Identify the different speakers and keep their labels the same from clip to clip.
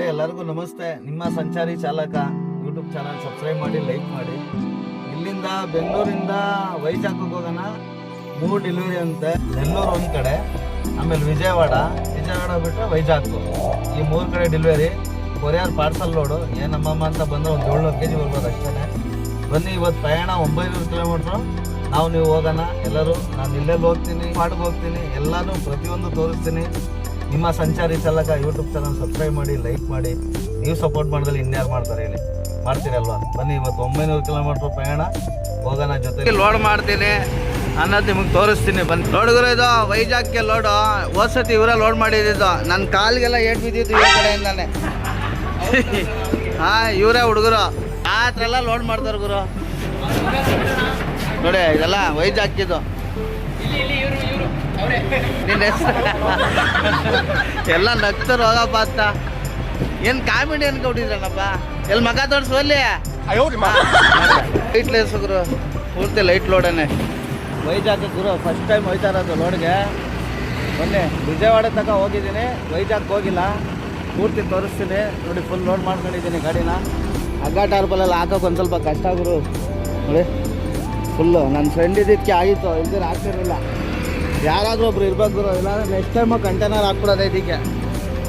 Speaker 1: Hi ಎಲ್ಲರಿಗೂ ನಮಸ್ತೆ. ನಿಮ್ಮ ಸಂಚಾರಿ ಚಾಲಕ ಯೂಟ್ಯೂಬ್ ಚಾನಲ್ ಸಬ್ಸ್ಕ್ರೈಬ್ ಮಾಡಿ ಲೈಕ್ ಮಾಡಿ. ಇಲ್ಲಿಂದ ಬೆಂಗಳೂರಿಂದ ವೈಜಾಗ್ ಹೋಗೋಣ. ಮೂರು ಡೆಲಿವರಿ ಅಂತೆ. ನೆಲ್ಲೂರು ಒಂದು ಕಡೆ, ಆಮೇಲೆ ವಿಜಯವಾಡ. ವಿಜಯವಾಡ ಬಿಟ್ಟರೆ ವೈಜಾಗ್ ಈ ಮೂರು ಕಡೆ ಡೆಲಿವರಿ ಕೊರಿಯರ್ ಪಾರ್ಸಲ್ ಲೋಡು ಏನಮ್ಮಮ್ಮ ಅಂತ ಬಂದರೆ ಒಂದು ಏಳ್ನೂರು ಕೆ ಜಿ ಬರ್ಬೋದು ಅಷ್ಟೇ ಬನ್ನಿ ಇವತ್ತು ಪ್ರಯಾಣ ಒಂಬೈನೂರು ಕಿಲೋಮೀಟ್ರು ನಾವು ನೀವು ಹೋಗೋಣ, ಎಲ್ಲರೂ. ನಾನು ಇಲ್ಲೆಲ್ಲಿ ಹೋಗ್ತೀನಿ, ಪಾಡ್ಗೆ ಹೋಗ್ತೀನಿ ಪ್ರತಿಯೊಂದು ತೋರಿಸ್ತೀನಿ. ನಿಮ್ಮ ಸಂಚಾರಿ ಚಾಲಕ ಯೂಟ್ಯೂಬ್ ಚಾನಲ್ ಸಬ್ಸ್ಕ್ರೈಬ್ ಮಾಡಿ ಲೈಕ್ ಮಾಡಿ. ನೀವು ಸಪೋರ್ಟ್ ಮಾಡಿದ್ರೆ ಇನ್ಯಾರು ಮಾಡ್ತಾರೆ ಇಲ್ಲಿ? ಮಾಡ್ತೀರಲ್ವಾ? ಬನ್ನಿ, ಇವತ್ತು ಒಂಬೈನೂರು ಕಿಲೋಮೀಟ್ರ್ ಪ್ರಯಾಣ. ಹೋಗೋಣ ಜೊತೆ ಲೋಡ್ ಮಾಡ್ತೀನಿ. ಅನ್ನೋದು ನಿಮಗೆ ತೋರಿಸ್ತೀನಿ. ಬಂದು ಲೋಡ್ಗುರು ಇದು, ವೈಜಾಗ್ಗೆ ಲೋಡು ಹೋದ್ಸತಿ ಇವರೇ ಲೋಡ್ ಮಾಡಿದ್ದು ನನ್ನ ಕಾಲಿಗೆಲ್ಲ ಏಟ್ ಬಿದ್ದಿದ್ದು ಇವ್ರ ಕಡೆಯಿಂದಾನೆ. ಹಾಂ, ಇವರೇ ಹುಡುಗರು. ಆ ಥರ ಎಲ್ಲ ಲೋಡ್ ಮಾಡ್ತಾರೆ ಗುರು. ನೋಡಿ, ಇದೆಲ್ಲ ವೈಜಾಗ್ಗಿದ್ದು. ನಿನ್ನ ಎಲ್ಲ ನಗ್ತಾರೆ ಹೋಗಪ್ಪ ಅಂತ. ಏನು ಕಾಮಿಡಿ ಅನ್ಕೊಂಡಿದ್ರನಪ್ಪ ಎಲ್ಲಿ ಮಗ ತೋರಿಸುವಲ್ಲಿ ಲೈಟ್ ಲೇಸ್ ಗುರು ಪೂರ್ತಿ ಲೈಟ್ ಲೋಡನೆ ವೈಜಾಗ್ ಗುರು ಫಸ್ಟ್ ಟೈಮ್ ಹೋಯ್ತಾ ಇರೋದು ಲೋಡ್ಗೆ ಮೊನ್ನೆ ವಿಜಯವಾಡ ತನಕ ಹೋಗಿದ್ದೀನಿ. ವೈಜಾಗ್ ಹೋಗಿಲ್ಲ. ಪೂರ್ತಿ ತೋರಿಸ್ತೀನಿ. ನೋಡಿ ಫುಲ್ ಲೋಡ್ ಮಾಡ್ಕೊಂಡಿದ್ದೀನಿ ಗಾಡಿನ. ಹಗ್ಗ ಟಾರ್ಪಲೆಲ್ಲ ಹಾಕೋಕೆ ಒಂದು ಸ್ವಲ್ಪ ಕಷ್ಟ ಗುರು. ನೋಡಿ ಫುಲ್ಲು ನನ್ನ ಫ್ರೆಂಡ್ ಇದ್ದಿದ್ದಕ್ಕೆ ಆಗಿತ್ತು. ಇಲ್ದಿರ ಆಗ್ತಿರಲಿಲ್ಲ. ಯಾರಾದರೂ ಒಬ್ರು ಇರ್ಬೇಕು ಗುರು ಇಲ್ಲಾಂದ್ರೆ ನೆಕ್ಸ್ಟ್ ಟೈಮು ಕಂಟೈನರ್ ಹಾಕ್ಬಿಡೋದು ಇದಕ್ಕೆ.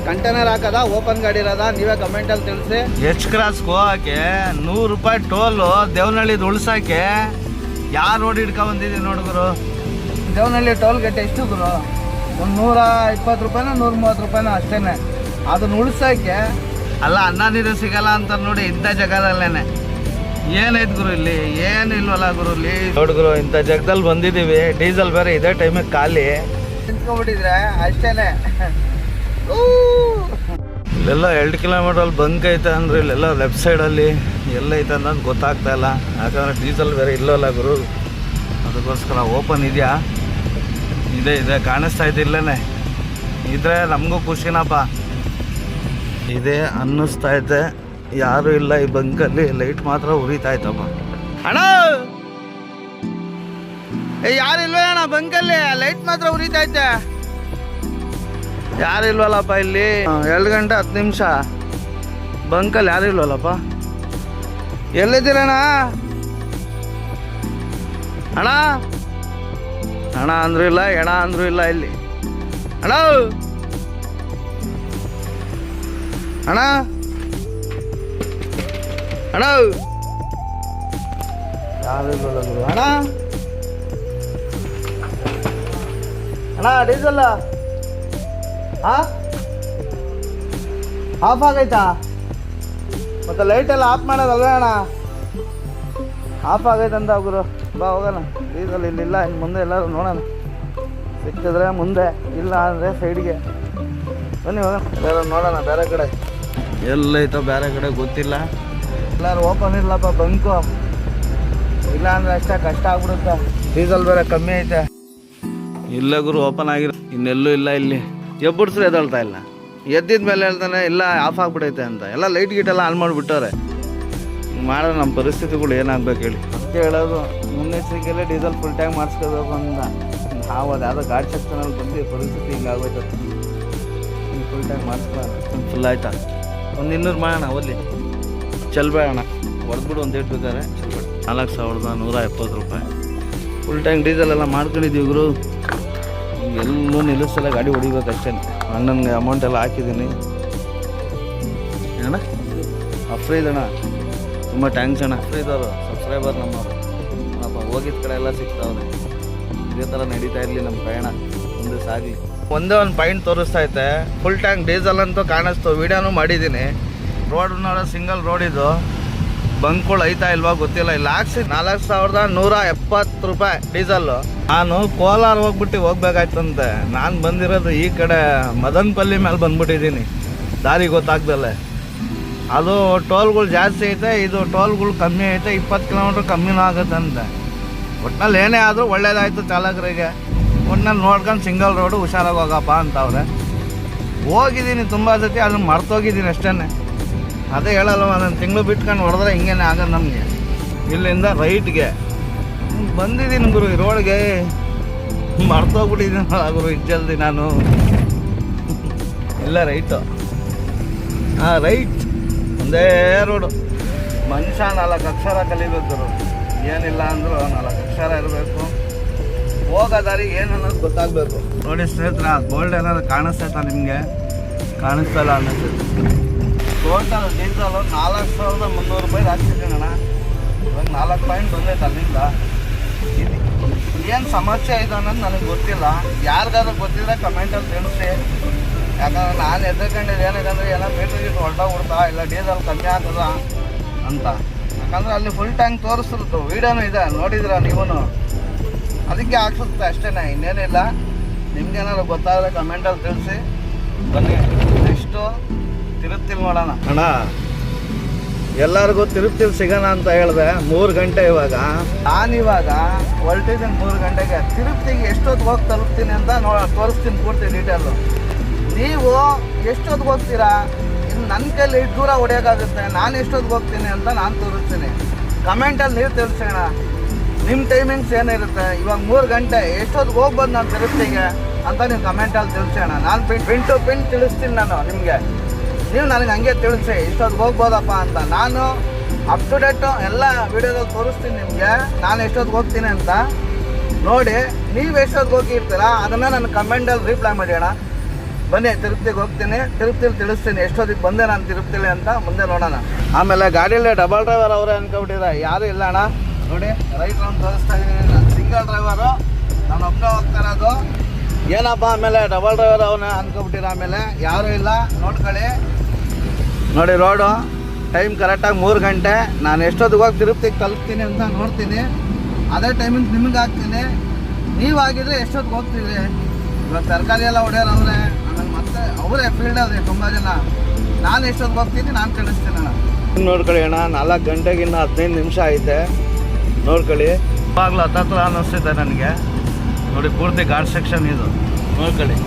Speaker 1: ಕಂಟೈನರ್ ಹಾಕದ ಓಪನ್ ಗಾಡಿ ಇರೋದ ನೀವೇ ಕಮೆಂಟಲ್ಲಿ ತಿಳಿಸಿ. ಎಚ್ ಕ್ರಾಸ್ಗೆ ಹೋಗಕ್ಕೆ ನೂರು ರೂಪಾಯಿ ಟೋಲು ದೇವನಹಳ್ಳಿದು ಉಳ್ಸಕ್ಕೆ. ಯಾರು ರೋಡ್ ಹಿಡ್ಕೊ ಬಂದಿದ್ದೀನಿ ನೋಡಿದ್ರು ದೇವನಹಳ್ಳಿ ಟೋಲ್ ಗೇಟ್ ಎಷ್ಟು ಗುರು? ಒಂದು ನೂರ ಇಪ್ಪತ್ತು ರೂಪಾಯಿನ ನೂರ ಮೂವತ್ತು ರೂಪಾಯಿನ ಅಷ್ಟೇ ಅದನ್ನ ಉಳ್ಸಕ್ಕೆ ಅಲ್ಲ ಅನ್ನ ನೀರು ಸಿಗಲ್ಲ ಅಂತ ನೋಡಿ ಇಂಥ ಜಗದಲ್ಲೇನೆ ಏನೈತ್ ಗುರು ಇಲ್ಲಿ? ಏನು ಇಲ್ವಲ್ಲ ಗುರು ಇಲ್ಲಿ? ನೋಡ್ ಗುರು, ಇಂಥ ಜಗದಲ್ಲಿ ಬಂದಿದ್ದೀವಿ ಡೀಸೆಲ್ ಬೇರೆ ಇದೇ ಟೈಮಿಗೆ ಖಾಲಿ. ನಿಂತ್ಕೊಂಡ್ಬಿಟ್ಟಿದ್ರೆ ಅಷ್ಟೇನೆ. ಇಲ್ಲೆಲ್ಲ ಎರಡು ಕಿಲೋಮೀಟ್ರಲ್ಲಿ ಬಂಕ್ ಐತೆ ಅಂದ್ರೆ ಇಲ್ಲೆಲ್ಲ ಲೆಫ್ಟ್ ಸೈಡಲ್ಲಿ ಎಲ್ಲೈತೆ ಅನ್ನೋದು ಗೊತ್ತಾಗ್ತಾ ಇಲ್ಲ. ಯಾಕಂದ್ರೆ ಡೀಸೆಲ್ ಬೇರೆ ಇಲ್ಲಲ್ಲ ಗುರು. ಅದಕ್ಕೋಸ್ಕರ ಓಪನ್ ಇದೆಯಾ? ಇದೆ ಇದೆ, ಕಾಣಿಸ್ತಾ ಇದೆ ಇಲ್ಲೇನೆ. ಇದ್ರೆ ನಮಗೂ ಖುಷಿನಪ್ಪ. ಇದೆ, ಅನ್ನಿಸ್ತಾ ಐತೆ ಯಾರು ಇಲ್ಲ, ಈ ಬಂಕಲ್ಲಿ ಲೈಟ್ ಮಾತ್ರ ಉರಿತಾ ಅಣ್ಣ! ಏ, ಯಾರು ಇಲ್ವೇ ಅಣ್ಣ ಬಂಕಲ್ಲಿ? ಲೈಟ್ ಮಾತ್ರ ಉರಿತಾ ಯಾರು ಇಲ್ವಲ್ಲಪ್ಪ ಇಲ್ಲಿ? ಎರಡು ಗಂಟೆ ಹತ್ತು ನಿಮಿಷ. ಬಂಕಲ್ಲಿ ಯಾರು ಇಲ್ವಲ್ಲಪ್ಪ? ಎಲ್ಲಿದ್ದೀರಣ್ಣ? ಅಣ್ಣ? ಅಣ್ಣ ಅಂದ್ರೂ ಇಲ್ಲ ಎಣ ಅಂದ್ರೂ ಇಲ್ಲ ಇಲ್ಲಿ. ಅಣ್ಣ! ಅಣ್ಣ! ಅಣ್ಣ ಅಣ್ಣ ಅಣ್ಣ ಡೀಸೆಲ್ಲ ಆಫ್ ಆಗೈತಾ? ಮತ್ತೆ ಲೈಟ್ ಎಲ್ಲ ಆಫ್ ಮಾಡೋದಲ್ವೇ ಅಣ್ಣ? ಆಫ್ ಆಗೈತಂತ ಗುರು. ಬಾ, ಹೋಗೋಣ. ಡೀಸೆಲ್ ಇಲ್ಲಿಲ್ಲ ಇನ್ನು ಮುಂದೆ ಎಲ್ಲರೂ ನೋಡೋಣ. ಸಿಕ್ಕಿದ್ರೆ ಮುಂದೆ, ಇಲ್ಲ ಅಂದರೆ ಸೈಡ್ಗೆ ಬನ್ನಿ, ಹೋಗೋಣ. ಎಲ್ಲರೂ ನೋಡೋಣ, ಬೇರೆ ಕಡೆ. ಎಲ್ಲೈತೋ ಬೇರೆ ಕಡೆ ಗೊತ್ತಿಲ್ಲ. ಎಲ್ಲರೂ ಓಪನ್ ಇಲ್ಲಪ್ಪ ಬಂಕು ಇಲ್ಲ ಅಂದ್ರೆ ಅಷ್ಟೇ ಕಷ್ಟ ಆಗ್ಬಿಡುತ್ತೆ. ಡೀಸೆಲ್ ಬೇರೆ ಕಮ್ಮಿ ಐತೆ. ಇಲ್ಲ ಗುರು ಓಪನ್ ಆಗಿರೋ ಇನ್ನೆಲ್ಲೂ ಇಲ್ಲ ಇಲ್ಲಿ. ಎಬ್ಬಿಡ್ಸ್ರೆ ಎದಳ್ತಾ ಇಲ್ಲ. ಎದ್ದಿದ ಮೇಲೆ ಹೇಳ್ತಾನೆ ಇಲ್ಲ ಆಫ್ ಆಗ್ಬಿಡೈತೆ ಅಂತ. ಎಲ್ಲ ಲೈಟ್ ಗೀಟ್ ಎಲ್ಲ ಆನ್ ಮಾಡಿಬಿಟ್ಟವ್ರೆ. ಮಾಡೋ ನಮ್ಮ ಪರಿಸ್ಥಿತಿಗಳು ಏನಾಗ್ಬೇಕು ಹೇಳಿ. ಅಂತ ಹೇಳೋದು ಮುನ್ನೆಚ್ಚರಿಕೆಯಲ್ಲೇ ಡೀಸೆಲ್ ಫುಲ್ ಟ್ಯಾಂಕ್ ಮಾಡಿಸ್ಕೋಬೇಕು ಅಂತ. ನಾವು ಅದು ಯಾವುದೋ ಗಾಡಿ ಸೆಕ್ಷನಲ್ಲಿ ಬಂದು ಪರಿಸ್ಥಿತಿ ಹಿಂಗೆ ಆಗೋಯ್ತು ಫುಲ್ ಟ್ಯಾಂಕ್ ಮಾಡಿಸ್ಕೊಳ್ಳೋಣ ಫುಲ್ ಆಯ್ತಾ? ಒಂದು ಇನ್ನೂರು ಮಾಡೋಣ ಒಲ್ಲಿ ಅಣ್ಣ. ಹೊಡೆದ್ಬಿಡು ಒಂದು ಏಟ್ ಬೇಕಾದ್ರೆ ನಾಲ್ಕು ಸಾವಿರದ ನೂರ ಎಪ್ಪತ್ತು ರೂಪಾಯಿ. ಫುಲ್ ಟ್ಯಾಂಕ್ ಡೀಸೆಲ್ ಎಲ್ಲ ಮಾಡ್ಕೊಂಡಿದ್ದೀವಿ ಗುರು. ಎಲ್ಲೂ ನಿಲ್ಲಿಸಲ್ಲ ಗಾಡಿ ಹೊಡಿಬೇಕು ಅಷ್ಟೇ ಅಣ್ಣನಿಗೆ ಅಮೌಂಟ್ ಎಲ್ಲ ಹಾಕಿದ್ದೀನಿ. ಏನಣ್ಣ? ಅಫ್ರೀದ್ ಅಣ್ಣ. ತುಂಬ ಟ್ಯಾಂಕ್ಸ್ ಅಣ್ಣ. ಅಫ್ರೀದವರು ಸಬ್ಸ್ಕ್ರೈಬರ್ ನಮ್ಮವರು. ಅಪ್ಪ ಹೋಗಿದ್ದ ಕಡೆ ಎಲ್ಲ ಸಿಗ್ತಾವ್ರೆ. ಇದೇ ಥರ ನಡೀತಾ ಇರಲಿ ನಮ್ಮ ಪ್ರಯಾಣ. ಮುಂದೆ ಸಾಗಲಿ ಒಂದೇ ಒಂದು ಪಾಯಿಂಟ್ ತೋರಿಸ್ತಾ ಐತೆ. ಫುಲ್ ಟ್ಯಾಂಕ್ ಡೀಸೆಲ್ ಅಂತೂ ಕಾಣಿಸ್ತು. ವೀಡಿಯೋನು ಮಾಡಿದ್ದೀನಿ. ರೋಡ್ ನೋಡೋ, ಸಿಂಗಲ್ ರೋಡ್ ಇದು. ಬಂಕ್ಗಳು ಐತಾ ಇಲ್ವಾ ಗೊತ್ತಿಲ್ಲ. ಇಲ್ಲಿ ಹಾಕ್ಸಿ ನಾಲ್ಕು ಸಾವಿರದ ನೂರ ಎಪ್ಪತ್ತು ರೂಪಾಯಿ ಡೀಸೆಲ್ಲು ನಾನು ಕೋಲಾರ ಹೋಗ್ಬಿಟ್ಟು ಹೋಗ್ಬೇಕಾಯ್ತಂತೆ. ನಾನು ಬಂದಿರೋದು ಈ ಕಡೆ ಮದನಪಲ್ಲಿ ಮೇಲೆ ಬಂದ್ಬಿಟ್ಟಿದ್ದೀನಿ. ದಾರಿ ಗೊತ್ತಾಗ್ದಲ್ಲ. ಅದು ಟೋಲ್ಗಳು ಜಾಸ್ತಿ ಐತೆ, ಇದು ಟೋಲ್ಗಳು ಕಮ್ಮಿ ಐತೆ, ಇಪ್ಪತ್ತು ಕಿಲೋಮೀಟ್ರ್ ಕಮ್ಮಿನೂ ಆಗುತ್ತಂತೆ ಒಟ್ನಲ್ಲಿ ಏನೇ ಆದರೂ ಒಳ್ಳೇದಾಯಿತು ಚಾಲಕರಿಗೆ. ಒಟ್ನಲ್ಲಿ ನೋಡ್ಕೊಂಡು ಸಿಂಗಲ್ ರೋಡು ಹುಷಾರಾಗಿ ಹೋಗಪ್ಪ ಅಂತವ್ರೆ. ಹೋಗಿದ್ದೀನಿ ತುಂಬ ಸತಿ ಅದನ್ನ ಮರ್ತೋಗಿದ್ದೀನಿ ಅಷ್ಟೇ ಅದೇ ಹೇಳಲ್ಲ ನಾನು ತಿಂಗಳು ಬಿಟ್ಕೊಂಡು ಹೊಡೆದ್ರೆ ಹಿಂಗೇನೆ ಆಗೋದು ನಮಗೆ. ಇಲ್ಲಿಂದ ರೈಟ್ಗೆ. ಬಂದಿದ್ದೀನಿ ಗುರು ರೋಡ್ಗೆ ಮರ್ತೋಗ್ಬಿಟ್ಟಿದ್ದೀನಿ ಗುರು, ಇಜ್ಜಲ್ದಿ ಜಲ್ದಿ ನಾನು. ಇಲ್ಲ ರೈಟು. ಹಾಂ ರೈಟ್. ಒಂದೇ ರೋಡು. ಮನುಷ್ಯ ನಾಲ್ಕು ಅಕ್ಷರ ಕಲಿಬೇಕು ಏನಿಲ್ಲ ಅಂದರೂ ನಾಲ್ಕು ಅಕ್ಷರ ಇರಬೇಕು. ಹೋಗೋ ದಾರಿ ಏನು ಅನ್ನೋದು ಗೊತ್ತಾಗಬೇಕು. ನೋಡಿ ಸ್ನೇಹಿತರೆ, ಆ ಗೋಲ್ಡ್ ಏನಾದ್ರು ಕಾಣಿಸ್ತೈತಾ ನಿಮಗೆ? ಕಾಣಿಸ್ತಲ್ಲ ಅನ್ನಿಸ್ತೈತೆ. ಟೋಟಲ್ ಡೀಸಲು ನಾಲ್ಕು ಸಾವಿರದ ಮುನ್ನೂರು ರೂಪಾಯಿ ಹಾಕ್ಸಿದ್ದೀನಿ ಅಣ್ಣ ಇವಾಗ ನಾಲ್ಕು ಪಾಯಿಂಟ್ ಬಂದೈತೆ ಅಲ್ಲಿಂದ. ಏನು ಸಮಸ್ಯೆ ಇದೆ ಅನ್ನೋದು ನನಗೆ ಗೊತ್ತಿಲ್ಲ. ಯಾರಿಗಾದ್ರೂ ಗೊತ್ತಿದ್ರೆ ಕಮೆಂಟಲ್ಲಿ ತಿಳಿಸಿ. ಯಾಕಂದ್ರೆ ನಾನು ಎದ್ರಕೊಂಡಿದ್ದು ಏನಕ್ಕಂದ್ರೆ ಏನೋ ಮೀಟ್ರ್ ಗೀಟ್ ಹೊರಟೋಗ್ಬಿಡ್ತಾ ಇಲ್ಲ ಡೀಸೆಲ್ ಕಮ್ಮಿ ಆಗ್ತದ ಅಂತ. ಯಾಕಂದ್ರೆ ಅಲ್ಲಿ ಫುಲ್ ಟ್ಯಾಂಕ್ ತೋರಿಸ್ತಿರ್ತು ವೀಡಿಯೋನು ಇದೆ, ನೋಡಿದ್ರ ನೀವೂ ಅದಕ್ಕೆ ಹಾಕ್ಸುತ್ತೆ ಅಷ್ಟೇ ಇನ್ನೇನಿಲ್ಲ. ನಿಮ್ಗೇನಾದ್ರು ಗೊತ್ತಾದರೆ ಕಮೆಂಟಲ್ಲಿ ತಿಳಿಸಿ. ಬನ್ನಿ. ನೆಕ್ಸ್ಟು ತಿರುಪ್ತಿಲಿ ನೋಡೋಣ. ಅಣ್ಣ ಎಲ್ಲರಿಗೂ ತಿರುಪ್ತಿಲಿ ಸಿಗೋಣ ಅಂತ ಹೇಳಿದೆ ಮೂರು ಗಂಟೆ ಇವಾಗ. ನಾನು ಇವಾಗ ಹೊರಟಿದ್ದೀನಿ ಮೂರು ಗಂಟೆಗೆ. ತಿರುಪ್ತಿಗೆ ಎಷ್ಟೊತ್ತು ಹೋಗಿ ತಲುಪ್ತೀನಿ ಅಂತ ನೋ ತೋರಿಸ್ತೀನಿ ಪೂರ್ತಿ ಡೀಟೇಲು ನೀವು ಎಷ್ಟೊತ್ತಿಗೆ ಹೋಗ್ತೀರಾ? ಇನ್ನು ನನ್ನ ಕೈಲಿ ದೂರ ಹೊಡೆಯೋಕ್ಕಾಗುತ್ತೆ ನಾನು ಎಷ್ಟೊತ್ತಿಗೆ ಹೋಗ್ತೀನಿ ಅಂತ ನಾನು ತೋರಿಸ್ತೀನಿ. ಕಮೆಂಟಲ್ಲಿ ನೀವು ತಿಳಿಸೋಣ ನಿಮ್ಮ ಟೈಮಿಂಗ್ಸ್ ಏನಿರುತ್ತೆ? ಇವಾಗ ಮೂರು ಗಂಟೆ ಎಷ್ಟೊತ್ತಿಗೆ ಹೋಗ್ಬೋದು ನಾನು ತಿರುಪ್ತಿಗೆ ಅಂತ ನೀವು ಕಮೆಂಟಲ್ಲಿ ತಿಳಿಸೋಣ ನಾನು ಪಿನ್ ಪಿನ್ ಟು ಪಿನ್ ತಿಳಿಸ್ತೀನಿ ನಾನು ನಿಮಗೆ. ನೀವು ನನಗೆ ಹಂಗೆ ತಿಳಿಸಿ ಇಷ್ಟೊತ್ತು ಹೋಗ್ಬೋದಪ್ಪ ಅಂತ. ನಾನು ಅಪ್ ಟು ಡೇಟು ಎಲ್ಲ ವೀಡಿಯೋದಲ್ಲಿ ತೋರಿಸ್ತೀನಿ ನಿಮಗೆ. ನಾನು ಎಷ್ಟೊತ್ತಿಗೆ ಹೋಗ್ತೀನಿ ಅಂತ. ನೋಡಿ, ನೀವು ಎಷ್ಟೊತ್ತಿಗೆ ಹೋಗಿರ್ತೀರ, ಅದನ್ನು ನನ್ನ ಕಮೆಂಟಲ್ಲಿ ರಿಪ್ಲೈ ಮಾಡೋಣ ಬನ್ನಿ, ತಿರುಪ್ತಿಗೆ ಹೋಗ್ತೀನಿ. ತಿರುಪ್ತಿಲಿ ತಿಳಿಸ್ತೀನಿ, ಎಷ್ಟೊತ್ತಿಗೆ ಬಂದೆ ನಾನು ತಿರುಪ್ತಿಲಿ ಅಂತ. ಮುಂದೆ ನೋಡೋಣ. ಆಮೇಲೆ ಗಾಡಿಯಲ್ಲಿ ಡಬಲ್ ಡ್ರೈವರ್ ಅವರೇ ಅನ್ಕೊಬಿಟ್ಟಿದ್ದಾರೆ ಯಾರು ಇಲ್ಲ ಅಣ್ಣ. ನೋಡಿ ರೈಟ್ ರೌಂಡ್ ತೋರಿಸ್ತಾ ಇದ್ದೀನಿ. ನಾನು ಸಿಂಗಲ್ ಡ್ರೈವರು ನಾನು ಒಬ್ಬನೇ ಹೋಗ್ತಾ ಇರೋದು. ಏನಪ್ಪ ಆಮೇಲೆ ಡಬಲ್ ಡ್ರೈವರ್ ಅವನ ಅನ್ಕೊಬಿಟ್ಟಿರ ಆಮೇಲೆ? ಯಾರೂ ಇಲ್ಲ. ನೋಡ್ಕೊಳ್ಳಿ. ನೋಡಿ ರೋಡು ಟೈಮ್ ಕರೆಕ್ಟಾಗಿ ಮೂರು ಗಂಟೆ. ನಾನು ಎಷ್ಟೊತ್ತಿಗೆ ಹೋಗಿ ತಿರುಪ್ತಿಗೆ ತಲುಪ್ತೀನಿ ಅಂತ ನೋಡ್ತೀನಿ. ಅದೇ ಟೈಮಿಂಗ್ ನಿಮಗೆ ಹಾಕ್ತೀನಿ. ನೀವು ಆಗಿದ್ರೆ ಎಷ್ಟೊತ್ತಿಗೆ ಹೋಗ್ತೀರಿ? ಇವಾಗ ತರಕಾರಿ ಎಲ್ಲ ಹೊಡೆಯೋರು ಅವರೇ ಆಮೇಲೆ ಮತ್ತೆ ಅವರೇ ಫೀಲ್ಡ್ ಅವ್ರೆ ತುಂಬ ಜನ. ನಾನು ಎಷ್ಟೊತ್ತಿಗೆ ಹೋಗ್ತೀನಿ, ನಾನು ಕಳಿಸ್ತೀನಿ ಅಣ್ಣ. ನೋಡ್ಕೊಳ್ಳಿ ಅಣ್ಣ, ನಾಲ್ಕು ಗಂಟೆಗಿನ್ನ ಹದಿನೈದು ನಿಮಿಷ ಐತೆ. ನೋಡ್ಕೊಳ್ಳಿ. ಇವಾಗಲೂ ಹತ್ತತ್ರ ಅನ್ನಿಸ್ತಿದೆ ನನಗೆ. ನೋಡಿ, ಪೂರ್ತಿ ಗಾರ್ಡ್ ಸೆಕ್ಷನ್ ಇದು. ನೋಡ್ಕೊಳ್ಳಿ.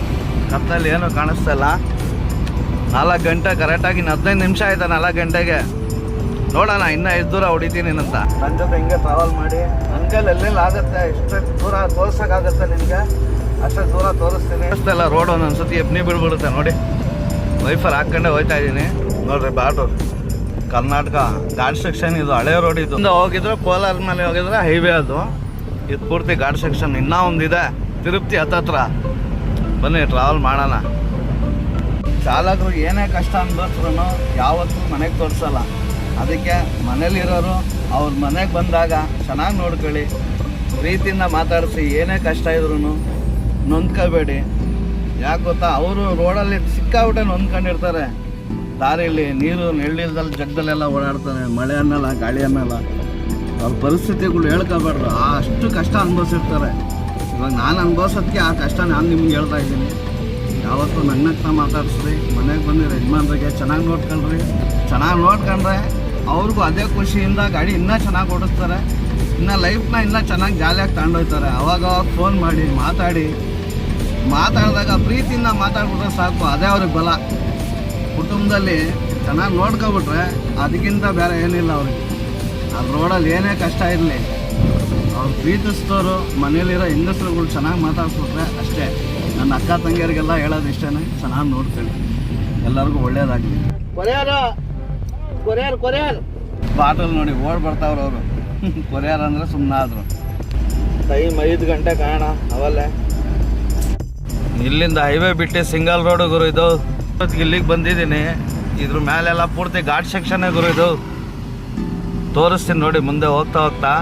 Speaker 1: ಕತ್ತಲ್ಲಿ ಏನೂ ಕಾಣಿಸ್ತಾ ಇಲ್ಲ. ನಾಲ್ಕು ಗಂಟೆ ಕರೆಕ್ಟಾಗಿ ಇನ್ನು ಹದಿನೈದು ನಿಮಿಷ ಆಯ್ತಾ ನಾಲ್ಕು ಗಂಟೆಗೆ. ನೋಡೋಣ ಇನ್ನೂ ಎಷ್ಟು ದೂರ ಹೊಡಿತೀನಿ ಅಂತ. ನನ್ನ ಜೊತೆ ಹಿಂಗೆ ಟ್ರಾವೆಲ್ ಮಾಡಿ. ನನ್ನ ಕೈಲಿ ಎಲ್ಲೆಲ್ಲಿ ಆಗುತ್ತೆ ಎಷ್ಟು ದೂರ ತೋರ್ಸೋಕ್ಕಾಗುತ್ತೆ ನಿಮಗೆ ಅಷ್ಟೇ ದೂರ ತೋರಿಸ್ತೀನಿ. ಅಷ್ಟೆಲ್ಲ ರೋಡ್ ಒಂದೊಂದು ಸತಿ ಎಪ್ನಿ ಬಿಡ್ಬಿಡುತ್ತೆ ನೋಡಿ. ವೈಫರ್ ಹಾಕ್ಕೊಂಡೆ ಹೋಯ್ತಾ ಇದ್ದೀನಿ. ನೋಡ್ರಿ ಬಾಟು ಕರ್ನಾಟಕ ಘಾಟ್ ಸೆಕ್ಷನ್ ಇದು ಹಳೆ ರೋಡ್ ಇದು. ಇಂದ ಹೋಗಿದ್ರೆ ಕೋಲಾರ ಮೇಲೆ ಹೋಗಿದ್ರೆ ಹೈವೇ ಅದು. ಇದು ಪೂರ್ತಿ ಘಾಟ್ ಸೆಕ್ಷನ್ ಇನ್ನೂ ಒಂದಿದೆ. ತಿರುಪ್ತಿ ಹತ್ತತ್ರ. ಬನ್ನಿ ಟ್ರಾವೆಲ್ ಮಾಡೋಣ. ಚಾಲಕರು ಏನೇ ಕಷ್ಟ ಅನ್ಬಸ್ರು ಯಾವತ್ತೂ ಮನೆಗೆ ತೋರಿಸಲ್ಲ. ಅದಕ್ಕೆ ಮನೇಲಿರೋರು ಅವ್ರ ಮನೆಗೆ ಬಂದಾಗ ಚೆನ್ನಾಗಿ ನೋಡ್ಕೊಳ್ಳಿ. ಪ್ರೀತಿಯಿಂದ ಮಾತಾಡಿಸಿ ಏನೇ ಕಷ್ಟ ಇದ್ರೂ ನೊಂದ್ಕೋಬೇಡಿ. ಯಾಕೆ ಗೊತ್ತಾ? ಅವರು ರೋಡಲ್ಲಿ ಸಿಕ್ಕಾಬಿಟ್ಟೆ ನೊಂದ್ಕೊಂಡಿರ್ತಾರೆ. ದಾರಿಯಲ್ಲಿ ನೀರು ನೆಳ್ಳಿಲ್ದಲ್ಲಿ ಜಗದಲ್ಲೆಲ್ಲ ಓಡಾಡ್ತಾರೆ, ಮಳೆ ಅನ್ನಲ್ಲ, ಗಾಳಿ ಅನ್ನಲ್ಲ. ಅವ್ರ ಪರಿಸ್ಥಿತಿಗಳು ಹೇಳ್ಕೋಬಾರ್ದು. ಆ ಅಷ್ಟು ಕಷ್ಟ ಅನುಭವಿಸಿರ್ತಾರೆ. ಇವಾಗ ನಾನು ಅನುಭವಿಸೋದಕ್ಕೆ ಆ ಕಷ್ಟ ನಾನು ನಿಮ್ಗೆ ಹೇಳ್ತಾ ಇದ್ದೀನಿ. ಯಾವತ್ತೂ ನಗ್ನಗ್ತಾ ಮಾತಾಡಿಸ್ರಿ. ಮನೆಗೆ ಬಂದಿರೋ ಯಜಮಾನ್ರಿಗೆ ಚೆನ್ನಾಗಿ ನೋಡ್ಕೊಳ್ರಿ. ಚೆನ್ನಾಗಿ ನೋಡ್ಕೊಂಡ್ರೆ ಅವ್ರಿಗೂ ಅದೇ ಖುಷಿಯಿಂದ ಗಾಡಿ ಇನ್ನೂ ಚೆನ್ನಾಗಿ ಓಡಿಸ್ತಾರೆ. ಇನ್ನು ಲೈಫ್ನ ಇನ್ನೂ ಚೆನ್ನಾಗಿ ಜಾಲಿಯಾಗಿ ತಗೊಂಡೋಗ್ತಾರೆ ಅವಾಗ ಫೋನ್ ಮಾಡಿ, ಮಾತಾಡಿ. ಮಾತಾಡಿದಾಗ ಪ್ರೀತಿಯಿಂದ ಮಾತಾಡ್ಬಿಟ್ರೆ ಸಾಕು. ಅದೇ ಅವ್ರಿಗೆ ಬಲ. ಕುಟುಂಬದಲ್ಲಿ ಚೆನ್ನಾಗಿ ನೋಡ್ಕೊಬಿಟ್ರೆ ಅದಕ್ಕಿಂತ ಬೇರೆ ಏನಿಲ್ಲ ಅವ್ರಿಗೆ. ಆ ರೋಡಲ್ಲಿ ಏನೇ ಕಷ್ಟ ಇರಲಿ. ಅವ್ರು ಪ್ರೀತಿಸಿದವರು ಮನೇಲಿರೋ ಹೆಂಗಸರುಗಳು ಚೆನ್ನಾಗಿ ಮಾತಾಡ್ಸ್ಬಿಟ್ರೆ ಅಷ್ಟೇ. ನನ್ನ ಅಕ್ಕ ತಂಗಿಯರಿಗೆಲ್ಲ ಹೇಳೋದು ಇಷ್ಟೇ ಚೆನ್ನಾಗಿ ನೋಡ್ತೇನೆ. ಎಲ್ಲರಿಗೂ ಒಳ್ಳೇದಾಗಲಿ. Courier courier courier. ಬಾಟಲ್ ನೋಡಿ ಓಡ್ ಬರ್ತಾವ್ರು ಅವರು. ಕೊರಿಯರ್ ಅಂದರೆ ಸುಮ್ಮನೆ ಆದರು ಟೈಮ್ ಐದು ಗಂಟೆ ಕಾಣ ಅವಲ್ಲೇ. ಇಲ್ಲಿಂದ ಹೈವೇ ಬಿಟ್ಟು ಸಿಂಗಲ್ ರೋಡ್ ಗುರು ಇದು. ಇಲ್ಲಿಗೆ ಬಂದಿದ್ದೀನಿ. ಇದ್ರ ಮೇಲೆಲ್ಲ ಪೂರ್ತಿ ಘಾಟ್ ಸೆಕ್ಷನ್ ಗುರು ಇದು. ತೋರಿಸ್ತೀನಿ ನೋಡಿ ಮುಂದೆ ಹೋಗ್ತಾ ಹೋಗ್ತಾ.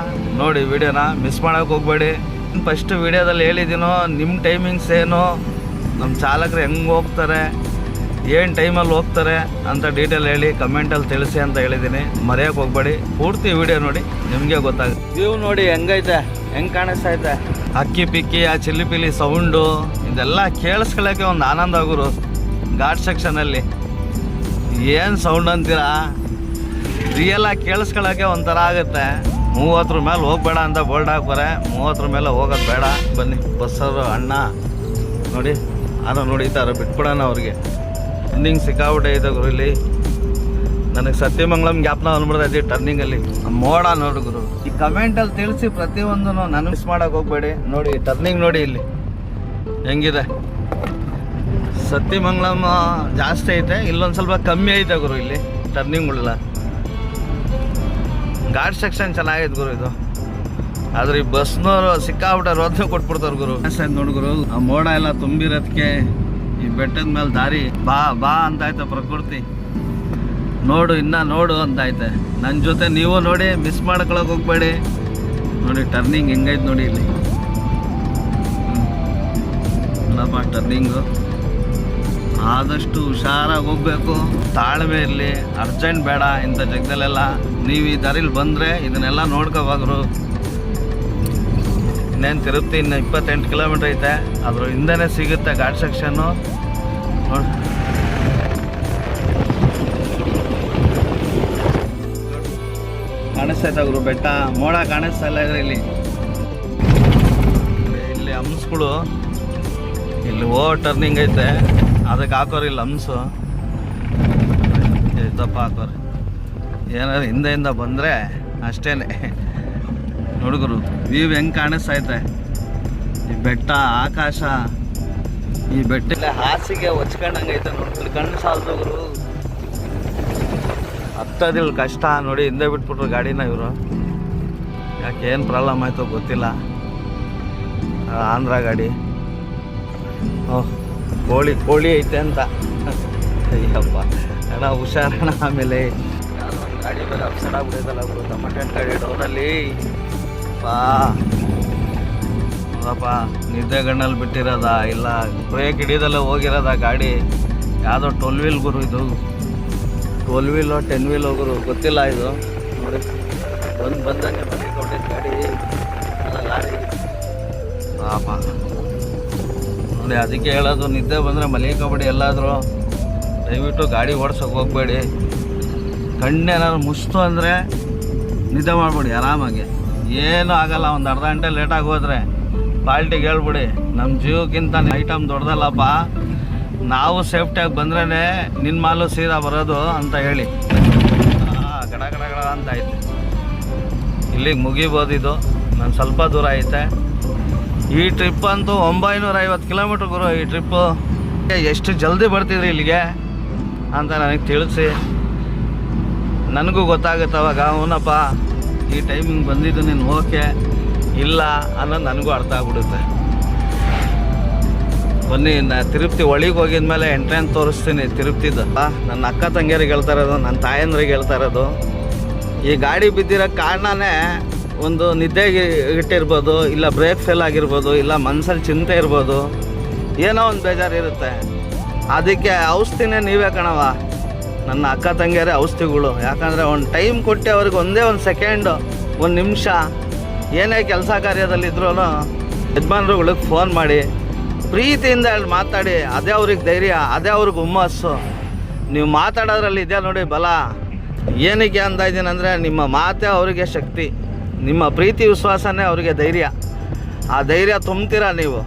Speaker 1: ನೋಡಿ ವಿಡಿಯೋನ ಮಿಸ್ ಮಾಡೋಕೆ ಹೋಗ್ಬೇಡಿ. ಫಸ್ಟ್ ವಿಡಿಯೋದಲ್ಲಿ ಹೇಳಿದ್ದೀನೋ ನಿಮ್ಮ ಟೈಮಿಂಗ್ಸ್ ಏನು? ನಮ್ಮ ಚಾಲಕರು ಹೆಂಗೆ ಹೋಗ್ತಾರೆ? ಏನು ಟೈಮಲ್ಲಿ ಹೋಗ್ತಾರೆ ಅಂತ ಡೀಟೇಲ್ ಹೇಳಿ ಕಮೆಂಟಲ್ಲಿ ತಿಳಿಸಿ ಅಂತ ಹೇಳಿದ್ದೀನಿ. ಮರೆಯೋಕೆ ಹೋಗ್ಬೇಡಿ. ಪೂರ್ತಿ ವಿಡಿಯೋ ನೋಡಿ, ನಿಮಗೆ ಗೊತ್ತಾಗುತ್ತೆ. ವ್ಯೂ ನೋಡಿ ಹೆಂಗೈತೆ, ಹೆಂಗೆ ಕಾಣಿಸ್ತೈತೆ ಅಕ್ಕಿ ಪಿಕ್ಕಿ, ಆ ಚಿಲ್ಲಿ ಪಿಲಿ ಸೌಂಡು ಇದೆಲ್ಲ ಕೇಳಿಸ್ಕೊಳ್ಳೋಕ್ಕೆ ಒಂದು ಆನಂದ ಆಗುರು ಘಾಟ್ ಸೆಕ್ಷನಲ್ಲಿ ಏನು ಸೌಂಡ್ ಅಂತೀರಾ? ರಿಯಲ್ ಆಗಿ ಕೇಳಿಸ್ಕೊಳ್ಳೋಕೆ ಒಂಥರ ಆಗುತ್ತೆ. ಮೂವತ್ತರ ಮೇಲೆ ಹೋಗ್ಬೇಡ ಅಂತ ಬೋಲ್ಡ್ ಹಾಕ್ಬಾರೆ ಮೂವತ್ತರ ಮೇಲೆ ಹೋಗೋದು ಬೇಡ. ಬನ್ನಿ ಬಸ್ಸರು ಅಣ್ಣ. ನೋಡಿ ಆರೋ ನೋಡಿತಾರೆ ಬಿಟ್ಬಿಡೋಣ ಅವ್ರಿಗೆ. ಟರ್ನಿಂಗ್ ಸಿಕ್ಕಾಬಿಟ್ಟೆ ಇದೆ ಗುರು ಇಲ್ಲಿ. ನನಗೆ ಸತ್ಯಮಂಗಲಂ ಗ್ಯಾಪ್ನ ಅಂದ್ಬಿಡ್ತೈತಿ ಟರ್ನಿಂಗಲ್ಲಿ ಮೋಡ ನೋಡು ಗುರು. ಈ ಕಮೆಂಟಲ್ಲಿ ತಿಳಿಸಿ ಪ್ರತಿಯೊಂದು ನಾನು ಮಿಸ್ ಮಾಡೋಕೆ ಹೋಗ್ಬೇಡಿ. ನೋಡಿ ಟರ್ನಿಂಗ್ ನೋಡಿ ಇಲ್ಲಿ. ಹೆಂಗಿದೆ? ಸತ್ಯಮಂಗಳಂ ಜಾಸ್ತಿ ಐತೆ. ಇಲ್ಲೊಂದು ಸ್ವಲ್ಪ ಕಮ್ಮಿ ಐತೆ ಗುರು ಇಲ್ಲಿ ಟರ್ನಿಂಗ್ ಟರ್ನಿಂಗ್ಗಳೆಲ್ಲ ಘಾಟ್ ಸೆಕ್ಷನ್ ಚೆನ್ನಾಗೈತೆ ಗುರು ಇದು. ಆದ್ರೆ ಈ ಬಸ್ನವರು ಸಿಕ್ಕಾಬಿಟ್ಟ ರೋದ್ನೆ ಕೊಟ್ಬಿಡ್ತಾರ ಗುರು. ನೋಡಿ ಗುರು, ಆ ಮೋಡ ಎಲ್ಲ ತುಂಬಿರೋದಕ್ಕೆ ಈ ಬೆಟ್ಟದ ಮೇಲೆ ದಾರಿ ಬಾ ಬಾ ಅಂತ ಆಯ್ತು ಪ್ರಕೃತಿ. ನೋಡು, ಇನ್ನ ನೋಡು ಅಂತ ಐತೆ ನನ್ನ ಜೊತೆ ನೀವು ನೋಡಿ ಮಿಸ್ ಮಾಡ್ಕೊಳಕ್ ಹೋಗ್ಬೇಡಿ. ನೋಡಿ ಟರ್ನಿಂಗ್ ಹೆಂಗೈತೆ ನೋಡಿ ಇಲ್ಲಿ. ಟರ್ನಿಂಗು ಆದಷ್ಟು ಹುಷಾರಾಗಿ ಹೋಗ್ಬೇಕು. ತಾಳ್ಮೆ ಇರಲಿ ಅರ್ಜೆಂಟ್ ಬೇಡ ಇಂಥ ಜಗದಲ್ಲೆಲ್ಲ ನೀವು ಈ ದಾರಿಲಿ ಬಂದರೆ ಇದನ್ನೆಲ್ಲ ನೋಡ್ಕೋಬಾದ್ರು ಇನ್ನೇನು ತಿರುಪತಿ ಇನ್ನು ಇಪ್ಪತ್ತೆಂಟು ಕಿಲೋಮೀಟ್ರ್ ಐತೆ. ಅದ್ರ ಹಿಂದೆನೇ ಸಿಗುತ್ತೆ ಘಾಟ್ ಸೆಕ್ಷನ್ನು ನೋಡಿ. ಕಾಣಿಸ್ತಾ ಗುರು ಬೆಟ್ಟ. ಮೋಡ ಕಾಣಿಸ್ತಾ ಇಲ್ಲ ಇಲ್ಲಿ ಇಲ್ಲಿ ಹಂಸ್ಗಳು. ಇಲ್ಲಿ ಓ ಟರ್ನಿಂಗ್ ಐತೆ. ಅದಕ್ಕೆ ಹಾಕೋರಿಲ್ಲ ಹಂಸು. ದಪ್ಪ ಹಾಕೋರಿ. ಏನಾದ್ರು ಹಿಂದೆಯಿಂದ ಬಂದರೆ ಅಷ್ಟೇ ಹುಡುಗರು ವ್ಯೂ ಹೆಂಗೆ ಕಾಣಿಸ್ತೈತೆ ಈ ಬೆಟ್ಟ, ಆಕಾಶ, ಈ ಬೆಟ್ಟ ಹಾಸಿಗೆ ಹೊಚ್ಕೊಂಡಂಗೆ ಐತೆ ಕಣ್ಣು ಸಾಲದವರು ಗುರು. ಹತ್ತದಿಲ್ಲ ಕಷ್ಟ ನೋಡಿ ಹಿಂದೆ ಬಿಟ್ಬಿಟ್ರು ಗಾಡಿನ ಇವರು. ಯಾಕೆ ಏನು ಪ್ರಾಬ್ಲಮ್ ಆಯ್ತೋ ಗೊತ್ತಿಲ್ಲ. ಆಂಧ್ರ ಗಾಡಿ. ಓಹ್ ಕೋಳಿ ಕೋಳಿ ಐತೆ ಅಂತ. ಅಯ್ಯಪ್ಪ, ಅಣ್ಣ ಹುಷಾರಣ ಆಮೇಲೆ. ಗಾಡಿ ಮೇಲೆ ಅಪ್ಸೆಟ್ ಬಿಡೋದಲ್ಲ ಅವರು ತಮ್ಮ ಗಾಡಿ ಡೌನಲ್ಲಿ ಬಾ. ನೋಡಪ್ಪ, ನಿದ್ದೆ ಗಣ್ಣಲ್ಲಿ ಬಿಟ್ಟಿರೋದ? ಇಲ್ಲ, ಬ್ರೇಕ್ ಹಿಡಿಯೋದಲ್ಲ ಹೋಗಿರೋದ ಗಾಡಿ? ಯಾವುದೋ ಟ್ವೆಲ್ ವೀಲ್ ಗುರು ಇದು. ಟ್ವೆಲ್ ವೀಲು ಟೆನ್ ವೀಲ್ ಗುರು? ಗೊತ್ತಿಲ್ಲ ಇದು. ನೋಡಿ, ಬಂದು ಬಂದಂಗೆ ಬಂದಿಕೊಂಡಿದ್ದು ಗಾಡಿ. ಲಾರಿ ಪಾಪ. ನೋಡಿ, ಅದಕ್ಕೆ ಹೇಳೋದು, ನಿದ್ದೆ ಬಂದರೆ ಮಲಿಕೋಬೇಡಿ ಎಲ್ಲಾದರೂ. ದಯವಿಟ್ಟು ಗಾಡಿ ಓಡ್ಸೋಕೆ ಹೋಗಬೇಡಿ. ಕಣ್ಣೇನಾದ್ರು ಮುಸ್ತು ಅಂದರೆ ನಿದ್ದೆ ಮಾಡಿಬಿಡಿ, ಆರಾಮಾಗಿ. ಏನೂ ಆಗಲ್ಲ, ಒಂದು ಅರ್ಧ ಗಂಟೆ ಲೇಟಾಗಿ ಹೋದರೆ. ಪಾಲ್ಟಿಗೆ ಹೇಳ್ಬಿಡಿ ನಮ್ಮ ಜೀವಕ್ಕಿಂತ ಐಟಮ್ ದೊಡ್ಡದಲ್ಲಪ್ಪ. ನಾವು ಸೇಫ್ಟಿಯಾಗಿ ಬಂದ್ರೇ ನಿನ್ನ ಮಾಲು ಸೀದಾ ಬರೋದು ಅಂತ ಹೇಳಿ. ಗಡ ಗಡ ಗಡ ಅಂತ ಐತೆ ಇಲ್ಲಿಗೆ ಮುಗಿಬೋದು ಇದು. ನಾನು ಸ್ವಲ್ಪ ದೂರ ಐತೆ. ಈ ಟ್ರಿಪ್ ಅಂತೂ ಒಂಬೈನೂರ ಐವತ್ತು ಕಿಲೋಮೀಟ್ರ್ ಗುರು ಈ ಟ್ರಿಪ್ಪು ಎಷ್ಟು ಜಲ್ದಿ ಬರ್ತಿದ್ರಿ ಇಲ್ಲಿಗೆ ಅಂತ ನನಗೆ ತಿಳಿಸಿ. ನನಗೂ ಗೊತ್ತಾಗುತ್ತೆ ಅವಾಗ ಅವನಪ್ಪ ಈ ಟೈಮಿಂಗ್ ಬಂದಿದ್ದು ನೀನು ಓಕೆ ಇಲ್ಲ ಅನ್ನೋದು ನನಗೂ ಅರ್ಥ ಆಗ್ಬಿಡುತ್ತೆ. ಬನ್ನಿ, ನಾ ತಿರುಪ್ತಿ ಒಳಗೆ ಹೋಗಿದ್ಮೇಲೆ ಎಂಟ್ರೆನ್ಸ್ ತೋರಿಸ್ತೀನಿ ತಿರುಪ್ತಿದ್ದು ನನ್ನ ಅಕ್ಕ ತಂಗಿಯರಿಗೆ ಹೇಳ್ತಾ ಇರೋದು, ನನ್ನ ತಾಯಂದ್ರಿಗೆ ಹೇಳ್ತಾ ಇರೋದು. ಈ ಗಾಡಿ ಬಿದ್ದಿರೋ ಕಾರಣನೇ ಒಂದು ನಿದ್ದೆಗೆ ಇಟ್ಟಿರ್ಬೋದು, ಇಲ್ಲ ಬ್ರೇಕ್ ಫೇಲ್ ಆಗಿರ್ಬೋದು, ಇಲ್ಲ ಮನಸ್ಸಲ್ಲಿ ಚಿಂತೆ ಇರ್ಬೋದು, ಏನೋ ಒಂದು ಬೇಜಾರು ಇರುತ್ತೆ ಅದಕ್ಕೆ ಔಷಧಿನೇ ನೀವೇ ಕಣವ ನನ್ನ ಅಕ್ಕ ತಂಗಿಯರೇ ಔಷಧಿಗಳು. ಯಾಕಂದರೆ ಒಂದು ಟೈಮ್ ಕೊಟ್ಟು ಅವ್ರಿಗೆ ಒಂದೇ ಒಂದು ಸೆಕೆಂಡು ಒಂದು ನಿಮಿಷ. ಏನೇ ಕೆಲಸ ಕಾರ್ಯದಲ್ಲಿದ್ರೂ ಯಜಮಾನ್ರುಗಳಿಗೆ ಫೋನ್ ಮಾಡಿ, ಪ್ರೀತಿಯಿಂದ ಅಲ್ಲಿ ಮಾತಾಡಿ, ಅದೇ ಅವ್ರಿಗೆ ಧೈರ್ಯ, ಅದೇ ಅವ್ರಿಗೆ ಹುಮ್ಮಸ್ಸು. ನೀವು ಮಾತಾಡೋದ್ರಲ್ಲಿ ಇದೆಯಾ ನೋಡಿ ಬಲ. ಏನಕ್ಕೆ ಅಂತ ಅಂದರೆ ನಿಮ್ಮ ಮಾತೆ ಅವರಿಗೆ ಶಕ್ತಿ. ನಿಮ್ಮ ಪ್ರೀತಿ ವಿಶ್ವಾಸನೇ ಅವರಿಗೆ ಧೈರ್ಯ. ಆ ಧೈರ್ಯ ತುಂಬ್ತೀರಾ ನೀವು?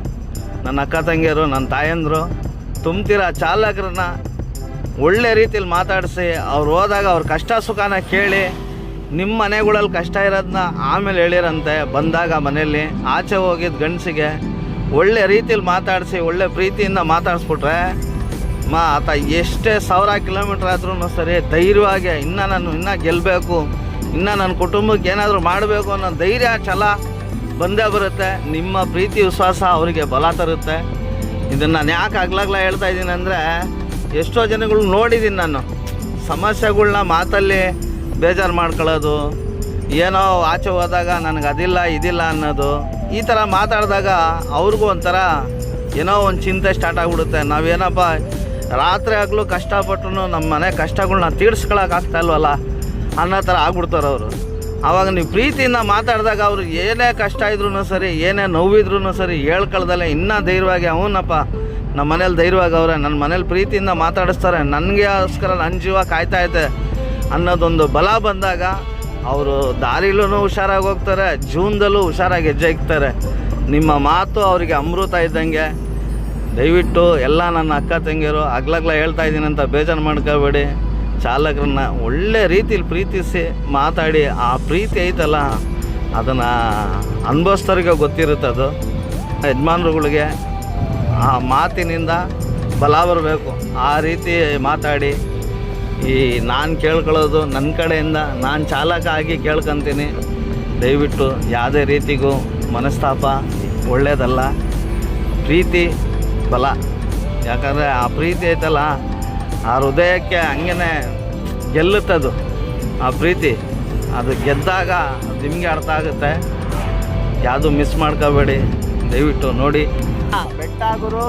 Speaker 1: ನನ್ನ ಅಕ್ಕ ತಂಗಿಯರು, ನನ್ನ ತಾಯಂದರು, ತುಂಬ್ತೀರಾ ಚಾಲಕರನ್ನ? ಒಳ್ಳೆ ರೀತಿಯಲ್ಲಿ ಮಾತಾಡಿಸಿ, ಅವ್ರು ಹೋದಾಗ ಅವ್ರ ಕಷ್ಟ ಸುಖನ ಕೇಳಿ ನಿಮ್ಮ ಮನೆಗಳಲ್ಲಿ ಕಷ್ಟ ಇರೋದನ್ನ ಆಮೇಲೆ ಹೇಳಿರಂತೆ, ಬಂದಾಗ ಮನೆಯಲ್ಲಿ ಆಚೆ ಹೋಗಿದ್ದ ಗಂಡಸಿಗೆ ಒಳ್ಳೆ ರೀತಿಯಲ್ಲಿ ಮಾತಾಡಿಸಿ, ಒಳ್ಳೆ ಪ್ರೀತಿಯಿಂದ ಮಾತಾಡಿಸ್ಬಿಟ್ರೆ, ಮಾ, ಆತ ಎಷ್ಟೇ ಸಾವಿರ ಕಿಲೋಮೀಟ್ರ್ ಆದ್ರೂ ಸರಿ, ಧೈರ್ಯವಾಗಿ ಇನ್ನೂ ನಾನು ಇನ್ನೂ ಗೆಲ್ಲಬೇಕು ಇನ್ನೂ ನನ್ನ ಕುಟುಂಬಕ್ಕೆ ಏನಾದರೂ ಮಾಡಬೇಕು ಅನ್ನೋ ಧೈರ್ಯ, ಛಲ ಬಂದೇ ಬರುತ್ತೆ. ನಿಮ್ಮ ಪ್ರೀತಿ, ವಿಶ್ವಾಸ ಅವರಿಗೆ ಬಲ ತರುತ್ತೆ. ಇದನ್ನು ನಾನು ಯಾಕೆ ಆಗ್ಲಾಗ್ಲ ಹೇಳ್ತಾ ಇದ್ದೀನಿ ಅಂದರೆ ಎಷ್ಟೋ ಜನಗಳು ನೋಡಿದ್ದೀನಿ ನಾನು. ಸಮಸ್ಯೆಗಳನ್ನ ಮಾತಲ್ಲಿ ಬೇಜಾರು ಮಾಡ್ಕೊಳ್ಳೋದು. ಏನೋ ಆಚೆ ಹೋದಾಗ ನನಗೆ ಅದಿಲ್ಲ, ಇದಿಲ್ಲ ಅನ್ನೋದು. ಈ ಥರ ಮಾತಾಡಿದಾಗ ಅವ್ರಿಗೂ ಒಂಥರ ಏನೋ ಒಂದು ಚಿಂತೆ ಸ್ಟಾರ್ಟ್ ಆಗಿಬಿಡುತ್ತೆ. ನಾವೇನಪ್ಪ, ರಾತ್ರಿ ಆಗಲೂ ಕಷ್ಟಪಟ್ಟು ನಮ್ಮ ಮನೆ ಕಷ್ಟಗಳನ್ನ ತೀರ್ಸ್ಕೊಳಕ್ಕಾಗ್ತಾ ಇಲ್ವಲ್ಲ? ಅನ್ನೋ ಥರ ಆಗ್ಬಿಡ್ತಾರೆ ಅವರು. ಆವಾಗ ನೀವು ಪ್ರೀತಿಯಿಂದ ಮಾತಾಡಿದಾಗ ಅವ್ರಿಗೆ ಏನೇ ಕಷ್ಟ ಇದ್ರೂ ಸರಿ, ಏನೇ ನೋವಿದ್ರೂ ಸರಿ, ಹೇಳ್ಕೊಳ್ದಲ್ಲೇ ಇನ್ನೂ ಧೈರ್ಯವಾಗಿ ಅವನಪ್ಪ ನಮ್ಮ ಮನೇಲಿ ಧೈರ್ಯವಾಗಿ ಅವರೇ ನನ್ನ ಮನೇಲಿ ಪ್ರೀತಿಯಿಂದ ಮಾತಾಡಿಸ್ತಾರೆ. ನನಗೆಗೋಸ್ಕರ ನನ್ನ ಜೀವ ಕಾಯ್ತಾ ಐತೆ ಅನ್ನೋದೊಂದು ಬಲ ಬಂದಾಗ ಅವರು ದಾರಿಲೂ ಹುಷಾರಾಗಿ ಹೋಗ್ತಾರೆ, ಜೀವನದಲ್ಲೂ ಹುಷಾರಾಗಿ ಹೆಜ್ಜೆ ಇಕ್ತಾರೆ ನಿಮ್ಮ ಮಾತು ಅವರಿಗೆ ಅಮೃತ ಇದ್ದಂಗೆ. ದಯವಿಟ್ಟು ಎಲ್ಲ ನನ್ನ ಅಕ್ಕ ತಂಗಿಯರು ಅಗ್ಲಗ್ಲ ಹೇಳ್ತಾ ಇದ್ದೀನಿ ಅಂತ ಬೇಜಾರು ಮಾಡ್ಕೋಬೇಡಿ. ಚಾಲಕರನ್ನ ಒಳ್ಳೆ ರೀತಿಲಿ ಪ್ರೀತಿಸಿ ಮಾತಾಡಿ, ಆ ಪ್ರೀತಿ ಐತಲ್ಲ, ಅದನ್ನು ಅನುಭವಿಸ್ತವ್ರಿಗೆ ಗೊತ್ತಿರುತ್ತೆ ಅದು. ಯಜಮಾನ್ರುಗಳಿಗೆ ಆ ಮಾತಿನಿಂದ ಬಲ ಬರಬೇಕು ಆ ರೀತಿ ಮಾತಾಡಿ. ಈ ನಾನು ಕೇಳ್ಕೊಳ್ಳೋದು ನನ್ನ ಕಡೆಯಿಂದ, ನಾನು ಚಾಲಕ ಆಗಿ ಕೇಳ್ಕೊತೀನಿ. ದಯವಿಟ್ಟು ಯಾವುದೇ ರೀತಿಗೂ ಮನಸ್ತಾಪ ಒಳ್ಳೆಯದಲ್ಲ. ಪ್ರೀತಿ ಬಲ. ಯಾಕಂದರೆ ಆ ಪ್ರೀತಿ ಐತಲ್ಲ, ಆ ಹೃದಯಕ್ಕೆ ಹಂಗೇ ಗೆಲ್ಲುತ್ತದು ಆ ಪ್ರೀತಿ. ಅದು ಗೆದ್ದಾಗ ನಿಮಗೆ ಅರ್ಥ ಆಗುತ್ತೆ. ಯಾವುದು ಮಿಸ್ ಮಾಡ್ಕೋಬೇಡಿ. ದಯವಿಟ್ಟು ನೋಡಿ. ಬೆಟ್ಟ ಗುರು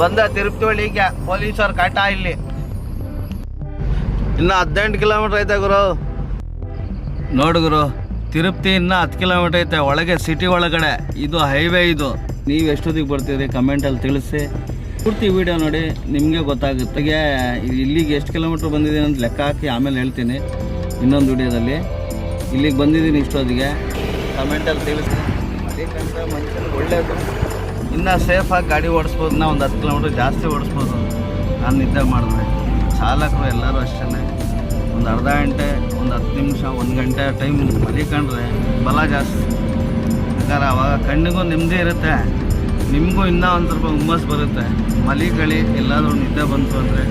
Speaker 1: ಬಂದ ತಿರುಪತಿ ಪೊಲೀಸ್ ಪೊಲೀಸರು ಕಾಟ ಇಲ್ಲಿ. ಇನ್ನು ಹದಿನೆಂಟು ಕಿಲೋಮೀಟ್ರ್ ಐತೆ ಗುರು. ನೋಡು ಗುರು ತಿರುಪತಿ ಇನ್ನು ಹತ್ತು ಕಿಲೋಮೀಟ್ರ್ ಐತೆ. ಒಳಗೆ ಸಿಟಿ ಒಳಗಡೆ. ಇದು ಹೈವೇ ಇದು. ನೀವು ಎಷ್ಟೊತ್ತಿಗೆ ಬರ್ತೀರಿ ಕಮೆಂಟಲ್ಲಿ ತಿಳಿಸಿ. ಪೂರ್ತಿ ವಿಡಿಯೋ ನೋಡಿ ನಿಮಗೆ ಗೊತ್ತಾಗುತ್ತೆ. ಹಾಗೆ ಇಲ್ಲಿಗೆ ಎಷ್ಟು ಕಿಲೋಮೀಟ್ರ್ ಬಂದಿದ್ದೀನಿ ಅಂತ ಲೆಕ್ಕ ಹಾಕಿ ಆಮೇಲೆ ಹೇಳ್ತೀನಿ. ಇನ್ನೊಂದು ವಿಡಿಯೋದಲ್ಲಿ ಇಲ್ಲಿಗೆ ಬಂದಿದ್ದೀನಿ ಇಷ್ಟೊತ್ತಿಗೆ. ಕಮೆಂಟಲ್ಲಿ ತಿಳಿಸಿ. ಒಳ್ಳೆಯದು ಇನ್ನೂ ಸೇಫಾಗಿ ಗಾಡಿ ಓಡಿಸ್ಬೋದು ನಾ ಒಂದು ಹತ್ತು ಕಿಲೋಮೀಟ್ರ್ ಜಾಸ್ತಿ ಓಡಿಸ್ಬೋದು ನಾನು ನಿದ್ದೆ ಮಾಡಿದ್ರೆ ಚಾಲಕರು ಎಲ್ಲರೂ ಅಷ್ಟೇ ಒಂದು ಅರ್ಧ ಗಂಟೆ, ಒಂದು ಹತ್ತು ನಿಮಿಷ, ಒಂದು ಗಂಟೆ ಟೈಮ್ ಮಲಿಕೊಂಡ್ರೆ ಬಲ ಜಾಸ್ತಿ. ಯಾಕಂದ್ರೆ ಅವಾಗ ಕಣ್ಣಿಗೂ ನೆಮ್ಮದಿ ಇರುತ್ತೆ. ನಿಮಗೂ ಇನ್ನೂ ಒಂದು ಸ್ವಲ್ಪ ಹುಮ್ಮಸ್ ಬರುತ್ತೆ. ಮಲಿಕಳಿ, ಎಲ್ಲಾದರೂ ನಿದ್ದೆ ಬಂತು ಅಂದರೆ.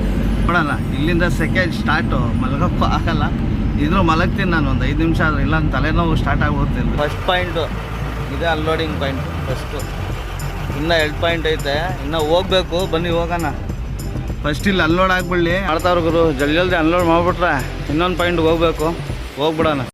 Speaker 1: ಬಿಡೋಣ, ಇಲ್ಲಿಂದ ಸೆಕೆಂಡ್ ಸ್ಟಾರ್ಟು ಮಲಗಪ್ಪ ಆಗಲ್ಲ. ಇದ್ರೂ ಮಲಗ್ತೀನಿ ನಾನು, ಒಂದು ಐದು ನಿಮಿಷ ಆದರೆ. ಇಲ್ಲ, ತಲೆನೋವು ಸ್ಟಾರ್ಟ್ ಹೋಗ್ತೀನಿ ಫಸ್ಟ್ ಪಾಯಿಂಟು ಇದೇ ಅನ್ಲೋಡಿಂಗ್ ಪಾಯಿಂಟ್ ಫಸ್ಟು ಇನ್ನೂ ಎರಡು ಪಾಯಿಂಟ್ ಐತೆ. ಇನ್ನೂ ಹೋಗ್ಬೇಕು. ಬನ್ನಿ, ಹೋಗೋಣ. ಫಸ್ಟ್ ಇಲ್ಲಿ ಅನ್ಲೋಡ್ ಆಗ್ಬಿಡ್ಲಿ. ಮಾಡ್ತಾವ್ರು ಗುರು. ಜಲ್ದಿ ಜಲ್ದಿ ಅನ್ಲೋಡ್ ಮಾಡ್ಬಿಟ್ರೆ ಇನ್ನೊಂದು ಪಾಯಿಂಟ್ಗೆ ಹೋಗ್ಬೇಕು. ಹೋಗ್ಬಿಡೋಣ.